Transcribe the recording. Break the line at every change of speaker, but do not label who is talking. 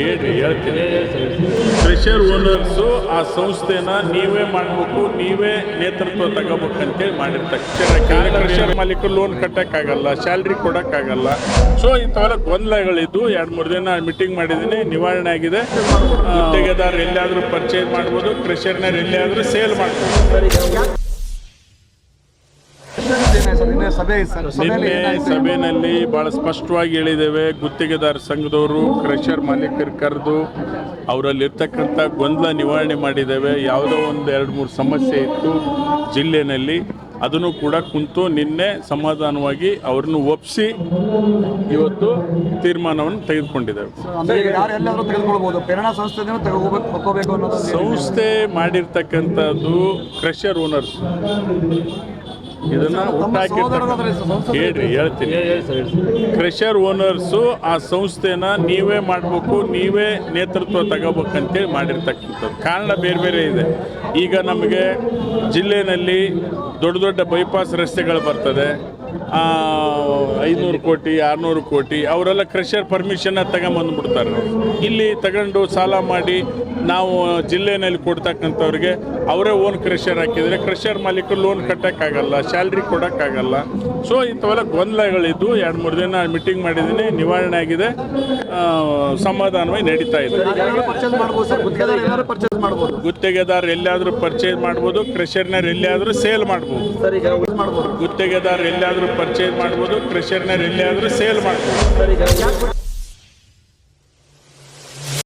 ಹೇಳ್ರಿ ಹೇಳ್ತೀನಿ. Crusher owners ಆ ಸಂಸ್ಥೆನ ನೀವೇ ಮಾಡಬೇಕು ನೀವೇ ನೇತೃತ್ವ ತಗೋಬೇಕಂತೇಳಿ ಮಾಡಿರ್ತಕ್ಕ. ಪ್ರೆಷರ್ ಮಾಲೀಕರು ಲೋನ್ ಕಟ್ಟಕ್ಕಾಗಲ್ಲ ಸ್ಯಾಲ್ರಿ ಕೊಡೋಕ್ಕಾಗಲ್ಲ. ಸೊ ಇಂಥವೆಲ್ಲ ಗೊಂದಲಗಳಿದ್ದು ಎರಡು ಮೂರು ದಿನ ಮೀಟಿಂಗ್ ಮಾಡಿದ್ದೀನಿ ನಿವಾರಣೆ ಆಗಿದೆ. ಗುತ್ತಿಗೆದಾರ ಎಲ್ಲಿಯಾದರೂ ಪರ್ಚೇಸ್ ಮಾಡ್ಬೋದು ಕ್ರೆಷರ್ನರ್ ಎಲ್ಲಿಯಾದರೂ ಸೇಲ್ ಮಾಡ್ಬೋದು.
ನಿನ್ನೆ ಸಭೆ ಸಭೆಯಲ್ಲಿ
ಬಹಳ ಸ್ಪಷ್ಟವಾಗಿ ಹೇಳಿದ್ದೇವೆ ಗುತ್ತಿಗೆದಾರ ಸಂಘದವರು ಕ್ರಷರ್ ಮಾಲೀಕರು ಕರೆದು ಅವರಲ್ಲಿರ್ತಕ್ಕಂಥ ಗೊಂದಲ ನಿವಾರಣೆ ಮಾಡಿದ್ದೇವೆ. ಯಾವುದೋ ಒಂದು ಎರಡು ಮೂರು ಸಮಸ್ಯೆ ಇತ್ತು ಜಿಲ್ಲೆಯಲ್ಲಿ. ಅದನ್ನು ಕೂಡ ಕುಂತು ನಿನ್ನೆ ಸಮಾಧಾನವಾಗಿ ಅವ್ರನ್ನು ಒಪ್ಪಿಸಿ ಇವತ್ತು ತೀರ್ಮಾನವನ್ನು ತೆಗೆದುಕೊಂಡಿದ್ದೇವೆ. ಸಂಸ್ಥೆ ಮಾಡಿರ್ತಕ್ಕಂಥದ್ದು ಕ್ರಷರ್ ಓನರ್ಸ್. ಇದನ್ನ
ಹುಟ್ಟಾಕಿ
ಹೇಳ್ರಿ ಹೇಳ್ತೀನಿ. ಕ್ರೆಷರ್ ಓನರ್ಸು ಆ ಸಂಸ್ಥೆನ ನೀವೇ ಮಾಡಬೇಕು ನೀವೇ ನೇತೃತ್ವ ತಗೋಬೇಕಂತೇಳಿ ಮಾಡಿರ್ತಕ್ಕಂಥದ್ದು. ಕಾರಣ ಬೇರೆ ಬೇರೆ ಇದೆ. ಈಗ ನಮಗೆ ಜಿಲ್ಲೆಯಲ್ಲಿ ದೊಡ್ಡ ದೊಡ್ಡ ಬೈಪಾಸ್ ರಸ್ತೆಗಳು ಬರ್ತದೆ. ಐನೂರು ಕೋಟಿ ಆರುನೂರು ಕೋಟಿ ಅವರೆಲ್ಲ ಕ್ರೆಷರ್ ಪರ್ಮಿಷನ್ನ ತಗೊಂಬಂದ್ಬಿಡ್ತಾರೆ ಇಲ್ಲಿ ತಗೊಂಡು ಸಾಲ ಮಾಡಿ ನಾವು ಜಿಲ್ಲೆನಲ್ಲಿ ಕೊಡ್ತಕ್ಕಂಥವ್ರಿಗೆ ಅವರೇ ಓನ್ ಕ್ರೆಷರ್ ಹಾಕಿದರೆ ಕ್ರೆಷರ್ ಮಾಲೀಕರು ಲೋನ್ ಕಟ್ಟೋಕ್ಕಾಗಲ್ಲ ಸ್ಯಾಲ್ರಿ ಕೊಡೋಕ್ಕಾಗಲ್ಲ. ಸೊ ಇಂಥವೆಲ್ಲ ಗೊಂದಲಗಳಿದ್ದು ಎರಡು ಮೂರು ದಿನ ಮೀಟಿಂಗ್ ಮಾಡಿದ್ದೀನಿ ನಿವಾರಣೆ ಆಗಿದೆ. ಸಮಾಧಾನವಾಗಿ ನಡೀತಾ ಇದೆ.
ಗುತ್ತಿಗೆದಾರ ಎಲ್ಲಾದರೂ ಪರ್ಚೇಸ್ ಮಾಡ್ಬೋದು?
ಗುತ್ತಿಗೆದಾರ ಎಲ್ಲಿಯಾದರೂ ಸೇಲ್ ಮಾಡ್ಬೋದು ಗುತ್ತಿಗೆದಾರ ಈಗ ಪರ್ಚೇಸ್ ಮಾಡ್ಬೋದು ಕ್ರೆಷರ್ನರ್ ಎಲ್ಲಿಯಾದರೂ ಸೇಲ್ ಮಾಡ್ಬೋದು.